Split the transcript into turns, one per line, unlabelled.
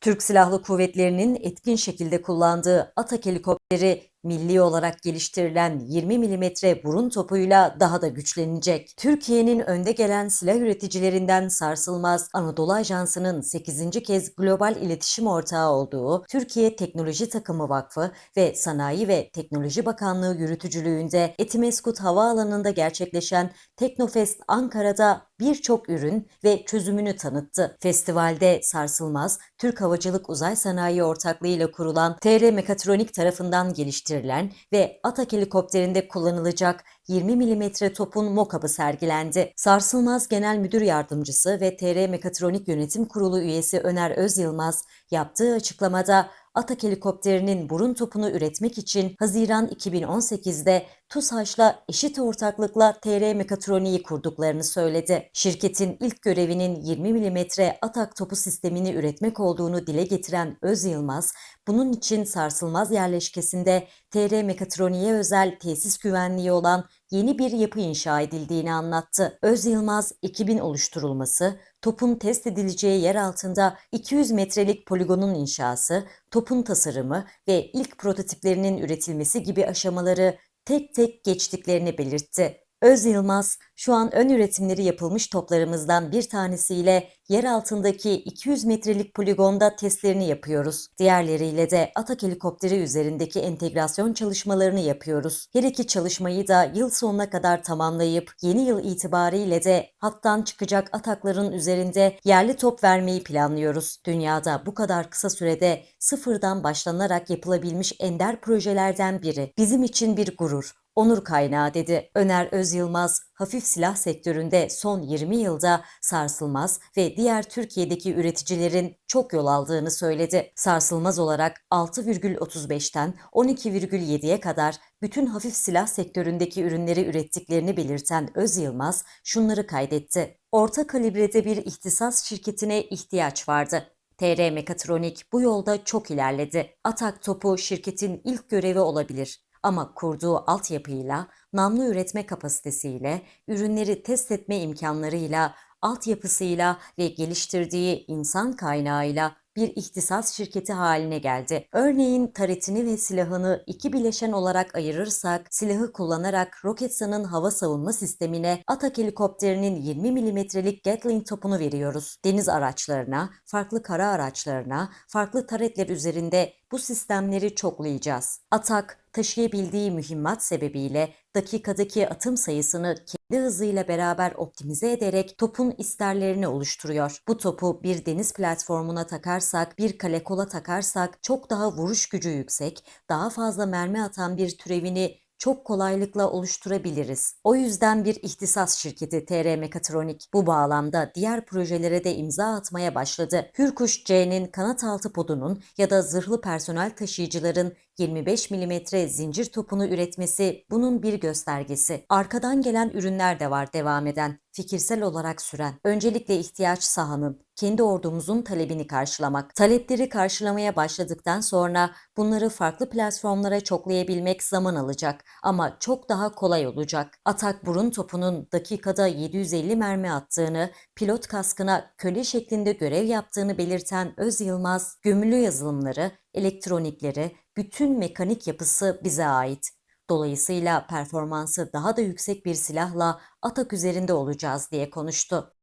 Türk Silahlı Kuvvetleri'nin etkin şekilde kullandığı Atak helikopteri milli olarak geliştirilen 20 milimetre burun topuyla daha da güçlenecek. Türkiye'nin önde gelen silah üreticilerinden sarsılmaz Anadolu Ajansı'nın 8. kez global iletişim ortağı olduğu Türkiye Teknoloji Takımı Vakfı ve Sanayi ve Teknoloji Bakanlığı yürütücülüğünde Etimeskut Havaalanı'nda gerçekleşen Teknofest Ankara'da birçok ürün ve çözümünü tanıttı. Festivalde sarsılmaz Türk Havacılık Uzay Sanayi Ortaklığı ile kurulan TR Mekatronik tarafından geliştirilen ve Atak helikopterinde kullanılacak 20 mm topun mokabı sergilendi. Sarsılmaz Genel Müdür Yardımcısı ve TR Mekatronik Yönetim Kurulu üyesi Öner Özyılmaz yaptığı açıklamada Atak helikopterinin burun topunu üretmek için Haziran 2018'de TUSAŞ'la eşit ortaklıkla TR Mekatroniği kurduklarını söyledi. Şirketin ilk görevinin 20 mm Atak topu sistemini üretmek olduğunu dile getiren Öz Yılmaz, bunun için sarsılmaz yerleşkesinde TR Mekatroniğe özel tesis güvenliği olan yeni bir yapı inşa edildiğini anlattı. Öz Yılmaz, ekibin oluşturulması, topun test edileceği yer altında 200 metrelik poligonun inşası, topun tasarımı ve ilk prototiplerinin üretilmesi gibi aşamaları tek tek geçtiklerini belirtti. Öz Yılmaz, şu an ön üretimleri yapılmış toplarımızdan bir tanesiyle yer altındaki 200 metrelik poligonda testlerini yapıyoruz. Diğerleriyle de Atak helikopteri üzerindeki entegrasyon çalışmalarını yapıyoruz. Her iki çalışmayı da yıl sonuna kadar tamamlayıp yeni yıl itibariyle de hattan çıkacak Atakların üzerinde yerli top vermeyi planlıyoruz. Dünyada bu kadar kısa sürede sıfırdan başlanarak yapılabilmiş ender projelerden biri. Bizim için bir gurur onur kaynağı dedi. Öner Özyılmaz, hafif silah sektöründe son 20 yılda sarsılmaz ve diğer Türkiye'deki üreticilerin çok yol aldığını söyledi. Sarsılmaz olarak 6,35'ten 12,7'ye kadar bütün hafif silah sektöründeki ürünleri ürettiklerini belirten Öz Yılmaz şunları kaydetti. Orta kalibrede bir ihtisas şirketine ihtiyaç vardı. TR Mekatronik bu yolda çok ilerledi. Atak topu şirketin ilk görevi olabilir. Ama kurduğu altyapıyla, namlu üretme kapasitesiyle, ürünleri test etme imkanlarıyla, altyapısıyla ve geliştirdiği insan kaynağıyla bir ihtisas şirketi haline geldi. Örneğin taretini ve silahını iki bileşen olarak ayırırsak, silahı kullanarak Roketsan'ın hava savunma sistemine Atak helikopterinin 20 milimetrelik Gatling topunu veriyoruz. Deniz araçlarına, farklı kara araçlarına, farklı taretler üzerinde bu sistemleri çoklayacağız. Atak, taşıyabildiği mühimmat sebebiyle dakikadaki atım sayısını kendi hızıyla beraber optimize ederek topun isterlerini oluşturuyor. Bu topu bir deniz platformuna takarsak, bir kale kola takarsak çok daha vuruş gücü yüksek, daha fazla mermi atan bir türevini çok kolaylıkla oluşturabiliriz. O yüzden bir ihtisas şirketi TR Mekatronik bu bağlamda diğer projelere de imza atmaya başladı. Hürkuş C'nin kanat altı podunun ya da zırhlı personel taşıyıcıların 25 mm zincir topunu üretmesi bunun bir göstergesi. Arkadan gelen ürünler de var devam eden, fikirsel olarak süren. Öncelikle ihtiyaç sahanın, kendi ordumuzun talebini karşılamak. Talepleri karşılamaya başladıktan sonra bunları farklı platformlara çoklayabilmek zaman alacak ama çok daha kolay olacak. Atak burun topunun dakikada 750 mermi attığını, pilot kaskına köle şeklinde görev yaptığını belirten Öz Yılmaz, gömülü yazılımları, elektronikleri, bütün mekanik yapısı bize ait. Dolayısıyla performansı daha da yüksek bir silahla atak üzerinde olacağız diye konuştu.